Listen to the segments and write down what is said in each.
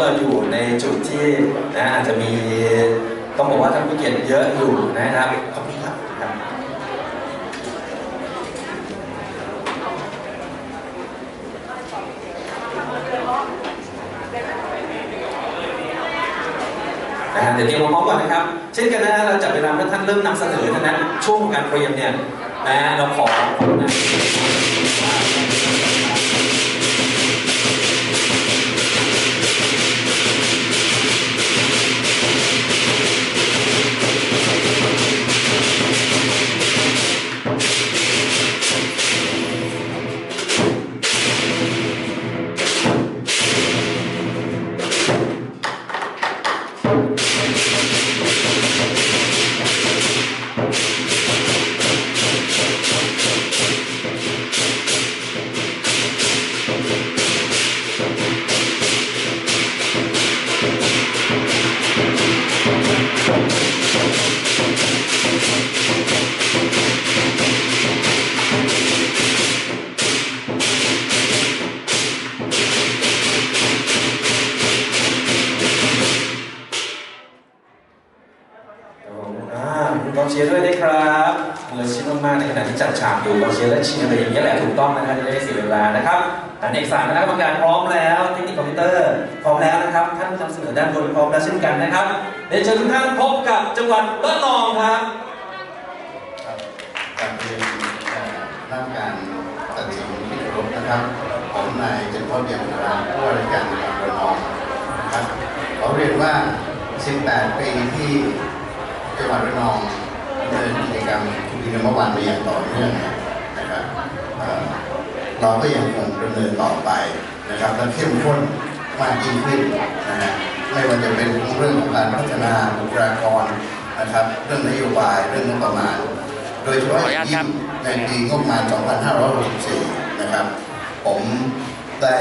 เราอยู่ในจุดที่นะอาจจะมีต้องบอกว่าท่านผู้เกียรติเยอะอยู่นะครับขอบคุณครับครับนะฮะเดี๋ยวเตรียมความพร้อมก่อนนะครับ เช่นกันนะเราจับเวลาเมื่อท่านเริ่มนำเสนอท่านนั้นช่วงของการเตรียมเนี่ยนะเราขอ จัดฉากอยู่กองเชียร์และเชียร์อะไรอย่างเงี้ยแหละถูกต้องนะครับจะได้เสียเวลานะครับอันเอกสารคณะกรรมการพร้อมแล้วเทคนิคคอมพิวเตอร์พร้อมแล้วนะครับท่านผู้นำเสนอด้านบนพร้อมแล้วเช่นกันนะครับเรียนเชิญทุกท่านพบกับจังหวัดระนองครับการเรียนเอ่อร่างการตัดสินที่เคารพนะครับผมนายเจนพ่อเบียงราผู้ว่าราชการจังหวัดระนองนะครับเขอเรียนว่า 18 ปีที่จังหวัดระนอง เนินกิจกรรมทุกีนมวันมาอย่างต่อเนื่องนะครับเราก็ยังคงดำเนินต่อไปนะครับและเข้มข้นมากยิ่งขึ้นนะฮะไม่ว่าจะเป็นเรื่องของการพัฒนาบุคลากรนะครับ เรื่องนโยบายเรื่องงบประมาณ โดยเฉพาะยิ่งในปีงบประมาณ 2564 นะครับ ผมได้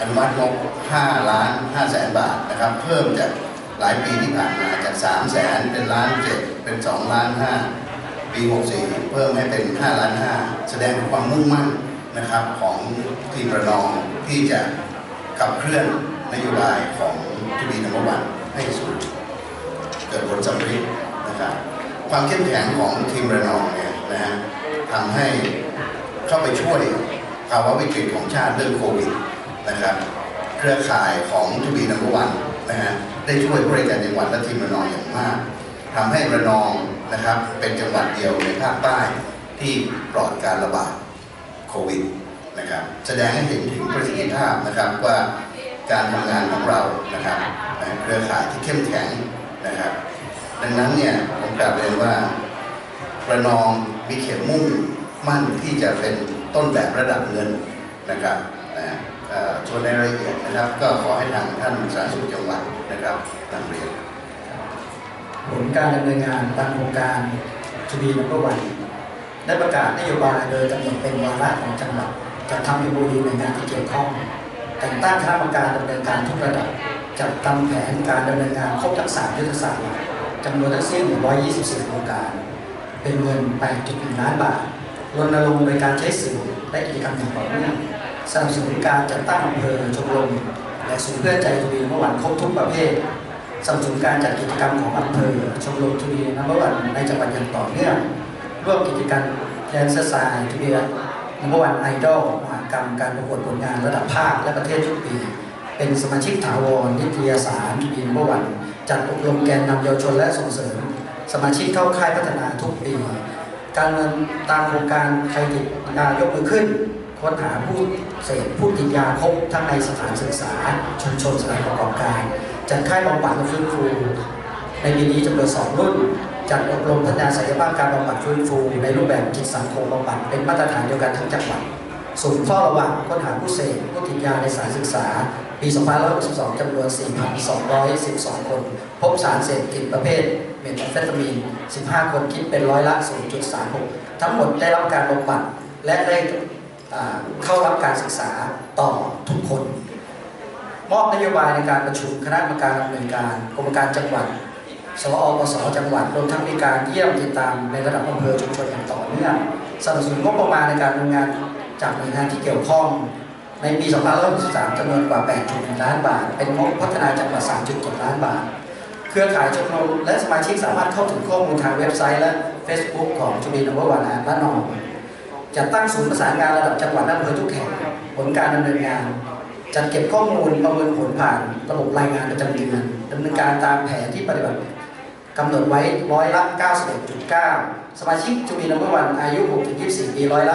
อนุมัติงบ 5 ล้าน 5 แสนบาทนะครับ เพิ่มจาก หลายปีที่ผ่านมาจาก3แสนเป็นล้านเจ็ดเป็น2ล้าน5ปี 64 เพิ่มให้เป็น5ล้าน5แสดงถึงความมุ่งมั่นนะครับของทีมระนองที่จะขับเคลื่อนนโยบายของทีวีนมวันให้สู่เกิดผลสำเร็จนะครับความเข้มแข็งของทีมระนองเนี่ยนะฮะทำให้เข้าไปช่วยภาวะวิกฤตของชาติเรื่องโควิดนะครับ เครือข่ายของทวีนัมวัน นะฮะได้ช่วยผู้บริการจังหวัดและทีมระนองอย่างมากทำให้ระนองนะครับเป็นจังหวัดเดียวในภาคใต้ที่ปลอดการระบาดโควิดนะครับแสดงให้เห็นถึงประสิทธิภาพนะครับว่าการทำงานของเรานะครับเครือข่ายที่เข้มแข็งนะครับ ดังนั้นเนี่ยผมกลับเรียนว่าระนองมีเขียนมุ่งมั่นที่จะเป็นต้นแบบระดับเงินนะครับนะ เอ่อส่วนในรายละเอียดนะครับ ก็ขอให้ทางท่านสาธารณสุขจังหวัดนะครับนำเรียนผลการดำเนินงานตามโครงการทูบีนับวันได้ประกาศนโยบายโดยกำหนดเป็นวาระของจังหวัดจัดทำเป็นบูดีหน่วยงานที่เกี่ยวข้องแต่งตั้งคณะกรรมการดำเนินการทุกระดับจัดทำแผนการดำเนินงานครบทั้งสามยุทธศาสตร์จำนวนทั้งสิ้น 124 โครงการ เป็นเงิน 8.1 ล้านบาทรณรงค์โดยการใช้สื่อและกิจกรรมอย่างต่อเนื่อง สนับสนุนการจัดตั้งอำเภอชมรมและศูนย์เพื่อใจทูบีเมื่อวันครบทุกประเภทสนับสนุนการจัดกิจกรรมของอำเภอชมรมทูบีนัมเบอวันในจังหวัดอย่างต่อเนื่องร่วมกิจกรรมแดนเซอร์สายทูบีนัมเบอวันไอดอลมหากรรมการประกวดผลงานระดับภาคและประเทศทุกปี เป็นสมาชิกถาวรนิตยสารทูบีนัมเบอวันจัดอบรมแกนนำเยาวชนและส่งเสริม สมาชิกเข้าค่ายพัฒนาทุกปี การเงินตามโครงการใครติดยายกมือขึ้น ค้นหาผู้เสพผู้ติดยาครบทั้งในสถานศึกษา ชุมชนสถานประกอบการ จัดค่ายบำบัดฟื้นฟู ในปีนี้จำนวนสองรุ่น จัดอบรมพัฒนาศักยภาพการบำบัดฟื้นฟู ในรูปแบบจิตสังคมบำบัดเป็นมาตรฐานเดียวกันทั้งจังหวัดศูนย์เฝ้าระวังค้นหาผู้เสพผู้ติดยาในสถานศึกษา ปี2562จำนวน 4,212 คน พบสารเสพติดประเภทเมทแอมเฟตามีน 15 คนคิดเป็นร้อยละ 0.36 ทั้งหมดได้รับการบำบัดและได้ เข้ารับการศึกษาต่อทุกคน มอบนโยบายในการประชุมคณะกรรมการดำเนินการกรมการจังหวัดสวอปสจังหวัดรวมทั้งมีการเยี่ยมติดตามในระดับอำเภอชุมชนอย่างต่อเนื่องสนับสนุนงบประมาณในการดำเนินงานจากหน่วยงานที่เกี่ยวข้อง ในปี 2563จำนวนกว่า 8.1 ล้านบาท เป็นงบพัฒนาจังหวัด 3.7 ล้านบาท เครือข่ายชมรมและสมาชิกสามารถเข้าถึงข้อมูลทางเว็บไซต์และ Facebook ของจุบีนววันและนอง จัดตั้งศูนย์ประสานงานระดับจังหวัดและอำเภอทุกแห่งผลการดำเนินงาน จัดเก็บข้อมูลประเมินผลผ่านระบบรายงานประจำเดือนดำเนินการตามแผนที่ปฏิบัติกำหนดไว้ร้อยละ 91.9 สมาชิกจูบีนัมเบอร์วันอายุ 6-24 ปีร้อยละ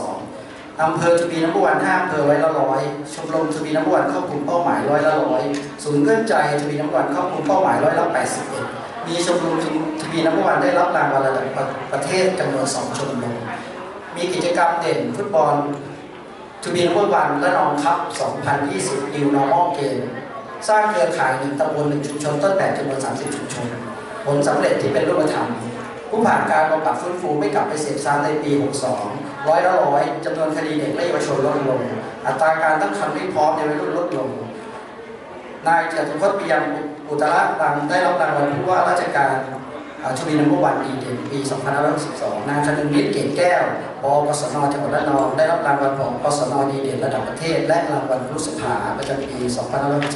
97.2 อำเภอจูบีนัมเบอร์วัน5อำเภอร้อยละร้อยชมรมจูบีนัมเบอร์วันครอบคลุมเป้าหมายร้อยละร้อยศูนย์เพื่อนใจจูบีนัมเบอร์วันครอบคลุมเป้าหมายร้อยละ 81 มีชมรมจูบีนัมเบอร์วันได้รับรางวัลระดับประเทศจำนวน 2 ชมรม มีกิจกรรมเด่นฟุตบอลทูบีนววันและนองคัพ 2020 New Normal Game สร้างเครือข่ายหนึ่งตำบลหนึ่งชุมชนต้นแบบจำนวน 30 ชุมชน ผลสำเร็จที่เป็นรูปธรรม ผู้ผ่านการบำบัดฟื้นฟูไม่กลับไปเสพซ้ำในปี 62 ร้อยละร้อยจำนวนคดีเด็กและเยาวชนลดลง อัตราการตั้งครรภ์ไม่พร้อมในวัยรุ่นลดลง นายเจตุพจน์ปิยมอุตระรังได้รับรางวัลผู้ว่าราชการ ชูบีนัมเบอร์วันดีเด่นปี 2562 นางชนึงนิดเกตแก้วปปสนจังหวัดระนอง ได้รับรางวัลของปสนดีเด่นระดับประเทศ และรางวัลรุสภาประจำปี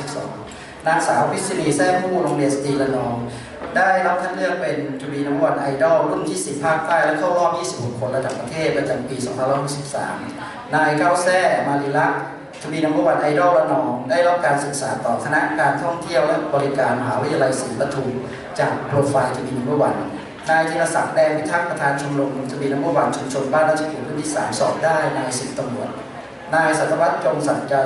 2562 นางสาวพิศรีแซ่มู่โรงเรียนสตรีระนอง ได้รับคัดเลือกเป็นจูบีนัมเบอร์วันไอดอลรุ่นที่ 10 ภาคใต้และเข้ารอบ 26 คนระดับประเทศประจำปี 2563 นายก้าวแซ่มาริลักษทวีนัมเบอร์วันไอดอลระนอง ได้รับการศึกษาต่อคณะการท่องเที่ยวและบริการมหาวิทยาลัยศรีปทุม จากโปรไฟล์ทวีนัมเบอร์วันนายธีรศักดิ์แดงพิทักษ์ประธานชมรมทวีนัมเบอร์วันชุมชนบ้านราชกิจพื้นที่สามสอบได้นายสิบตำรวจนายสัตวัฒน์จงสัจจา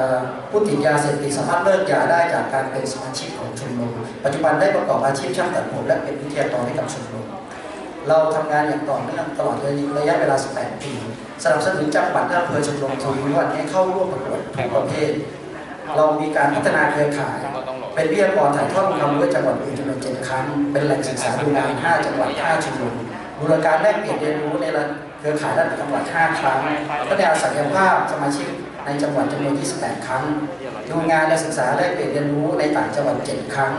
ผู้ติดยาเสพติดสามารถเลิกยาได้จากการเป็นสมาชิกของชมรมปัจจุบันได้ประกอบอาชีพช่างตัดผมและเป็นวิทยากรให้กับชมรมเราทำงานอย่างต่อเนื่องตลอดระยะเวลา 18 ปีสนับสนุนจังหวัดและอำเภอชมรมทวีวันให้เข้าร่วมประกวดทุกประเภทเรามีการพัฒนาเครือข่าย เป็นวิทยากรถ่ายทอดความรู้ให้จังหวัดอื่น เจำนวน7ครั้ง เป็นแหล่งศึกษาดูงาน5จังหวัด5ชมรมบูรการแลกเปลี่ยนเรียนรู้ในเครือข่ายระดับจังหวัด5ครั้งพัฒนาศักยภาพสมาชิกในจังหวัดจำนวน28 ครั้ง ดูงานและศึกษาแลกเปลี่ยนเรียนรู้ในต่างจังหวัด 7 ครั้ง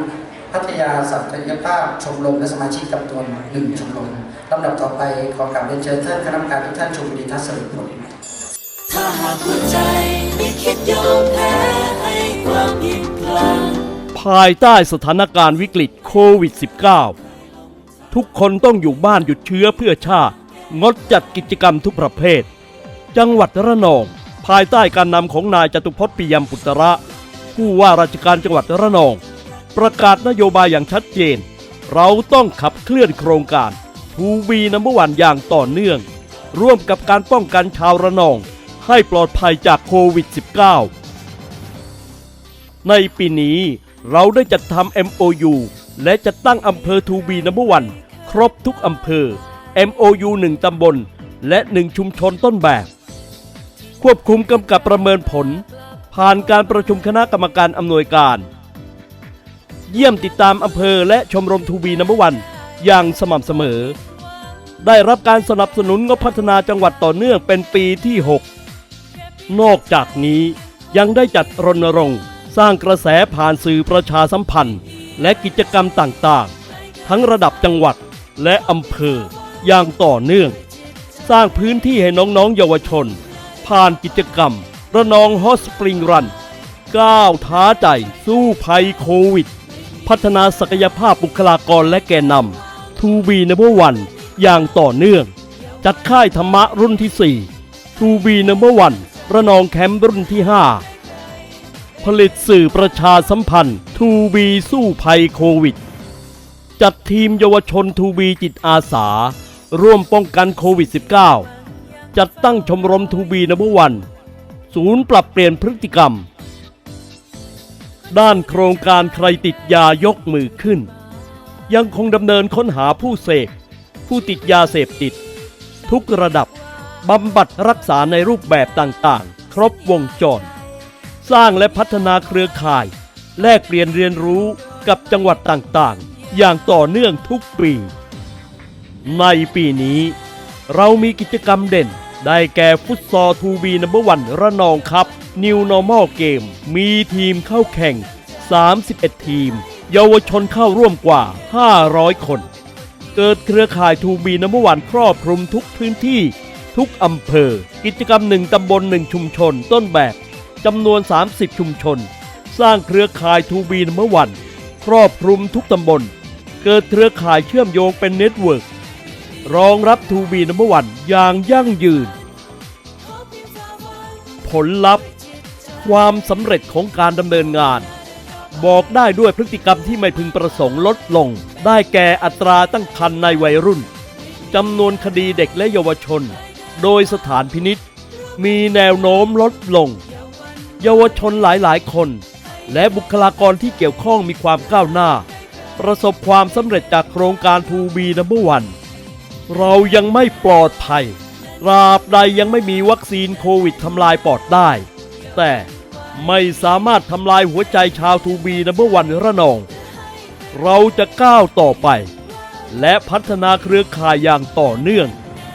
พัฒนาศักยภาพชมรมและสมาชิกจำนวน1ชมรมลำดับต่อไปขอกลับเรียนเชิญท่านคณะกรรมการทุกท่านชมวิดีทัศน์สรุปผลถ้าหากหัวใจไม่คิดยอมแพ้ายใต้สถานการณ์วิกฤตโควิด -19 ทุกคนต้องอยู่บ้านหยุดเชื้อเพื่อชาติ งดจัดกิจกรรมทุกประเภท จังหวัดระนอง ภายใต้การนำของนายจตุพจน์ปิยมปุตระ ผู้ว่าราชการจังหวัดระนอง ประกาศนโยบายอย่างชัดเจน เราต้องขับเคลื่อนโครงการทูบีนัมเบอร์วันอย่างต่อเนื่อง ร่วมกับการป้องกันชาวระนอง ให้ปลอดภัยจากโควิด -19 ในปีนี้ เราได้จัดทำ MOU และจัดตั้งอำเภอทูบีนัมเบอร์วันครบทุกอำเภอ MOU 1 ตำบล และ 1 ชุมชนต้นแบบ ควบคุมกำกับประเมินผล ผ่านการประชุมคณะกรรมการอำนวยการ เยี่ยมติดตามอำเภอและชมรมทูบีนัมเบอร์วันอย่างสม่ำเสมอ ได้รับการสนับสนุนงบพัฒนาจังหวัดต่อเนื่องเป็นปีที่ 6 นอกจากนี้ยังได้จัดรณรงค์ สร้างกระแสผ่านสื่อประชาสัมพันธ์ และกิจกรรมต่างๆ ทั้งระดับจังหวัดและอำเภออย่างต่อเนื่อง สร้างพื้นที่ให้น้องๆเยาวชน ผ่านกิจกรรม ระนองฮอสปริงรันก้าวท้าใจสู้ภัยโควิด พัฒนาศักยภาพบุคลากรและแกนนำทูบีนเบอร์วันอย่างต่อเนื่อง จัดค่ายธรรมะรุ่นที่4ทูบีนเบอร์วันระนองแคมป์รุ่นที่ 5 ผลิตสื่อประชาสัมพันธ์ทูบีสู้ภัยโควิด จัดทีมเยาวชนทูบีจิตอาสา ร่วมป้องกันโควิด -19 จัดตั้งชมรมทูบีนเบวัน ศูนย์ปรับเปลี่ยนพฤติกรรม ด้านโครงการใครติดยายกมือขึ้น ยังคงดำเนินค้นหาผู้เสพผู้ติดยาเสพติด ทุกระดับบำบัดรักษาในรูปแบบต่างๆ ครบวงจร สร้างและพัฒนาเครือข่าย แลกเปลี่ยนเรียนรู้กับจังหวัดต่างๆ อย่างต่อเนื่องทุกปี ในปีนี้ เรามีกิจกรรมเด่น ได้แก่ฟุตซอลทูบีนัมเบอร์วันระนองครับ New Normal Game มีทีมเข้าแข่ง 31 ทีม เยาวชนเข้าร่วมกว่า 500 คน เกิดเครือข่ายทูบีน้ำวันครอบคลุมทุกพื้นที่ทุกอำเภอ กิจกรรมหนึ่งตำบลหนึ่งชุมชนต้นแบบ จำนวน 30 ชุมชน สร้างเครือข่ายทูบีน้ำวัน ครอบคลุมทุกตำบล เกิดเครือข่ายเชื่อมโยงเป็นเน็ตเวิร์กรองรับทูบีน้ำวันอย่างยั่งยืน ผลลัพธ์ ความสำเร็จของการดำเนินงาน บอกได้ด้วยพฤติกรรมที่ไม่พึงประสงค์ลดลง ได้แก่อัตราตั้งครรภ์ในวัยรุ่นจำนวนคดีเด็กและเยาวชน โดยสถานพินิษมีแนวโน้มลดลง เยาวชนหลายๆ คน และบุคลากรที่เกี่ยวข้องมีความก้าวหน้า ประสบความสำเร็จจากโครงการทูบีนัมเบอร์วันเรายังไม่ปลอดภัยตราบใดยังไม่มีวัคซีนโควิดทำลายปอดได้ แต่ไม่สามารถทำลายหัวใจชาวทูบีนัมเบอร์วันระนอง เราจะก้าวต่อไป และพัฒนาเครือข่ายอย่างต่อเนื่อง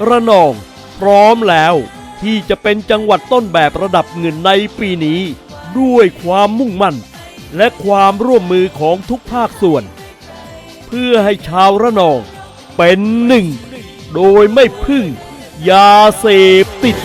ระนอง พร้อมแล้ว ที่จะเป็นจังหวัดต้นแบบระดับเงินในปีนี้ ด้วยความมุ่งมั่น และความร่วมมือของทุกภาคส่วน เพื่อให้ชาวระนองเป็นหนึ่ง โดยไม่พึ่งยาเสพติด